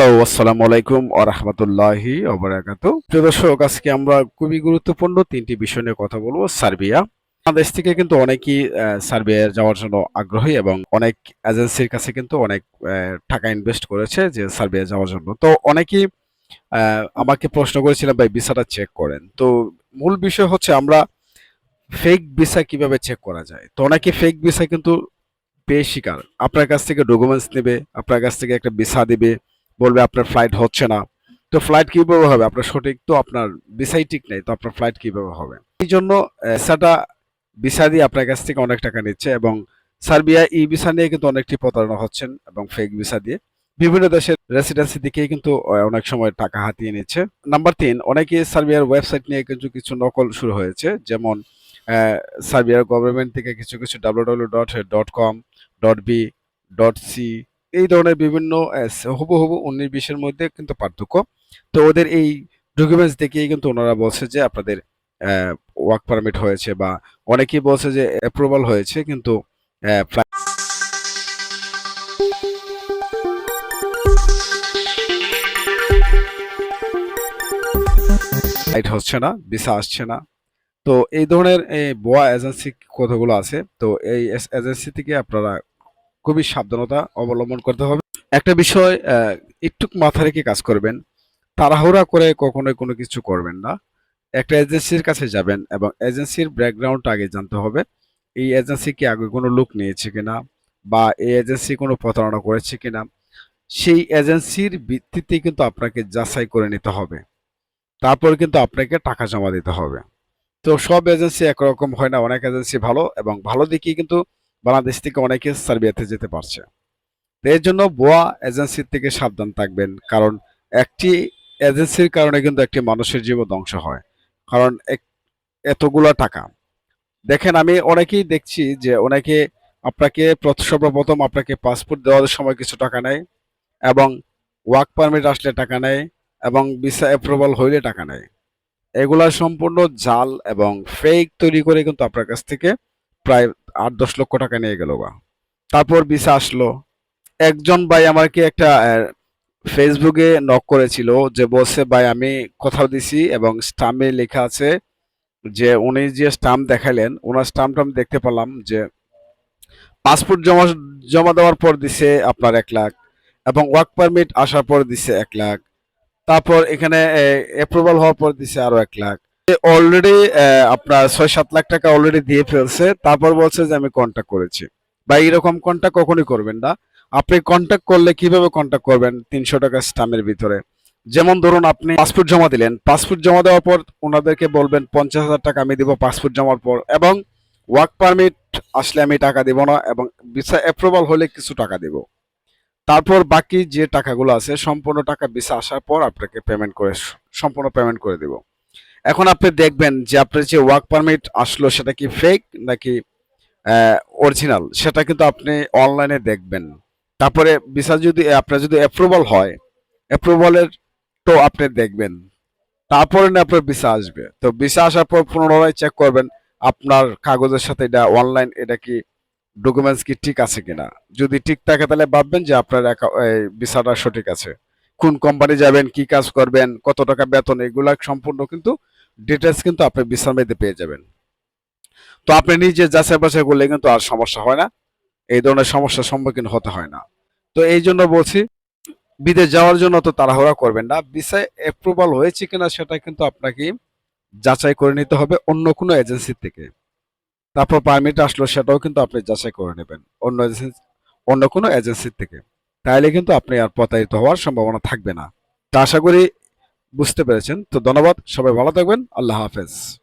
Hello, আসসালামু আলাইকুম ও রহমতুল্লাহি ওবরাকাতু প্রিয় দর্শক, আজকে আমরা খুবই গুরুত্বপূর্ণ তিনটি বিষয় নিয়ে কথা বলব, সার্বিয়া। বাংলাদেশ থেকে কিন্তু অনেকেই সার্বিয়া যাওয়ার জন্য আগ্রহী এবং অনেক এজেন্সির কাছে কিন্তু অনেক টাকা ইনভেস্ট করেছে যে সার্বিয়া যাওয়ার জন্য। তো অনেকেই আমাকে প্রশ্ন করেছিলাম ভাই, ভিসাটা চেক করেন। তো মূল বিষয় হচ্ছে আমরা ফেক ভিসা কীভাবে চেক করা যায়? তো অনেকে ফেক ভিসা কিন্তু পেয়ে শিকার। আপনার কাছ থেকে ডকুমেন্টস নেবে, আপনার কাছ থেকে একটা ভিসা দিবে বলবে আপনার ফ্লাইট হচ্ছে না। তো ফ্লাইট কীভাবে হবে? আপনার সঠিক তো আপনার ভিসাই ঠিক নেই, তো আপনার ফ্লাইট কীভাবে হবে? এই জন্য ভিসাটা ভিসা দিয়ে আপনার কাছ থেকে অনেক টাকা নিচ্ছে এবং সার্বিয়া ই ভিসা নিয়ে কিন্তু অনেকটি প্রতারণা হচ্ছেন এবং ফেক ভিসা দিয়ে। বিভিন্ন দেশের রেসিডেন্সি দিকেই কিন্তু অনেক সময় টাকা হাতিয়ে নিচ্ছে। নাম্বার তিন, অনেকে সার্বিয়ার ওয়েবসাইট নিয়ে কিছু কিছু নকল শুরু হয়েছে, যেমন সার্বিয়ার গভর্নমেন্ট থেকে কিছু কিছু W dot com dot B dot C এই ধরনের বিভিন্ন আহ, হুবহু হুবহু উনিশ বিশের মধ্যে কিন্তু পার্থক্য। তো ওদের এই ডকুমেন্টস দেখেই কিন্তু ওনারা বলছে যে আপনাদের ওয়ার্ক পারমিট হয়েছে বা অনেকেই বলছে যে অ্যাপ্রুভাল হয়েছে কিন্তু ফ্লাইট হচ্ছে না ভিসা আসছে না। তো এই ধরনের বোয়া এজেন্সি কতগুলো আছে। তো এই এজেন্সি থেকে আপনারা খুবই সাবধানতা অবলম্বন করতে হবে। একটা বিষয় একটু মাথা রেখে কাজ করবেন। তাড়াহুড়া করে কখনোই কোনো কিছু করবেন না। একটা এজেন্সির কাছে যাবেন এবং এজেন্সির ব্যাকগ্রাউন্ড আগে জানতে হবে, এই এজেন্সি কি আগে কোনো লোক নিয়েছে কিনা বা এই এজেন্সি কোনো প্রতারণা করেছে কিনা, সেই এজেন্সির ভিত্তিতে কিন্তু আপনাকে যাচাই করে নিতে হবে। তারপর কিন্তু আপনাকে টাকা জমা দিতে হবে। তো সব এজেন্সি একরকম হয় না, অনেক এজেন্সি ভালো এবং ভালো দিকেই কিন্তু বাংলাদেশ থেকে অনেকে সার্বিয়াতে যেতে পারছে। এর জন্য বোয়া এজেন্সির থেকে সাবধান থাকবেন, কারণ একটি এজেন্সির কারণে কিন্তু একটি মানুষের জীবন ধ্বংস হয়। কারণ এতগুলা টাকা। দেখেন, আমি অনেকেই দেখছি যে অনেকে আপনাকে প্রথ- সর্বপ্রথম আপনাকে পাসপোর্ট দেওয়ার সময় কিছু টাকা নেয় এবং ওয়ার্ক পারমিট আসলে টাকা নেয় এবং ভিসা অ্যাপ্রুভাল হইলে টাকা নেয়। এগুলা সম্পূর্ণ জাল এবং ফেক তৈরি করে কিন্তু আপনার কাছ থেকে প্রায় আট, দশ লক্ষ টাকা নিয়ে গেল গা। তারপর ভিসা আসলো। একজন ভাই আমাকে একটা ফেসবুকে নক করেছিল যে, বলছে, ভাই, আমি কোথাও দিছি এবং স্টাম্পে লেখা আছে যে, উনি যে স্টাম্প দেখালেন ওনার স্টাম্পটা আমি দেখতে পেলাম যে পাসপোর্ট জমা জমা দেওয়ার পর দিছে আপনার এক লাখ এবং ওয়ার্ক পারমিট আসার পর দিছে এক লাখ। তারপর এখানে অ্যাপ্রুভাল হওয়ার পর দিছে আরও এক লাখ। অলরেডি আপনার ছয় সাত লাখ টাকা অলরেডি দিয়ে ফেলছে। তারপর বলছে যে, আমি কন্ট্যাক্ট করেছি। বা এইরকম কন্ট্যাক্ট কখনই করবেন না। আপনি কন্ট্যাক্ট করলে কীভাবে কন্ট্যাক্ট করবেন? তিনশো টাকা স্টামের ভিতরে। যেমন ধরুন, আপনি পাসপোর্ট জমা দিলেন। পাসপোর্ট জমা দেওয়ার পর ওনাদেরকে বলবেন, পঞ্চাশ হাজার টাকা আমি দিব পাসপোর্ট জমার পর। এবং ওয়ার্ক পারমিট আসলে আমি টাকা দিব না এবং ভিসা অ্যাপ্রুভাল হলে কিছু টাকা দিব। তারপর বাকি যে টাকাগুলো আছে, সম্পূর্ণ টাকা ভিসা আসার পর আপনাকে পেমেন্ট করে, সম্পূর্ণ পেমেন্ট করে দিব। এখন আপনি দেখবেন যে আপনার যে ওয়ার্ক পারমিট আসলো, সেটা কি ফেক নাকি অরিজিনাল সেটা কিন্তু আপনি অনলাইনে দেখবেন। তারপরে ভিসা যদি, আপনার যদি অ্যাপ্রুভাল হয় অ্যাপ্রুভালের তো আপনি দেখবেন। তারপরে না আপনার ভিসা আসবে। তো ভিসা আসার পর পুনরায় চেক করবেন, আপনার কাগজের সাথে এটা অনলাইন এটা কি ডকুমেন্টস কি ঠিক আছে কিনা? যদি ঠিক থাকে তাহলে ভাববেন যে আপনার ভিসাটা সঠিক আছে। কোন কোম্পানি যাবেন, কি কাজ করবেন, কত টাকা বেতন, এগুলা সম্পূর্ণ কিন্তু ডিটেলস কিন্তু আপনি মধ্যে পেয়ে যাবেন। তো আপনি নিজে যাচাই বাছাই করলে কিন্তু আর সমস্যা হয় না, এই ধরনের সমস্যার সম্মুখীন হতে হয় না। তো এই জন্য বলছি, বিদেশ যাওয়ার জন্য তো তাড়াহুড়া করবেন না ভিসা অ্যাপ্রুভাল হয়েছে কিনা সেটা কিন্তু আপনাকে যাচাই করে নিতে হবে অন্য কোনো এজেন্সি থেকে। তারপর পারমিট আসলো সেটাও কিন্তু আপনি যাচাই করে নেবেন, অন্য এজেন্সি অন্য কোনো এজেন্সির থেকে। তাহলে কিন্তু আপনি আর প্রতারিত হওয়ার সম্ভাবনা থাকবে না। তা আশা করি বুঝতে পেরেছেন। তো ধন্যবাদ, সবাই ভালো থাকবেন। আল্লাহ হাফেজ।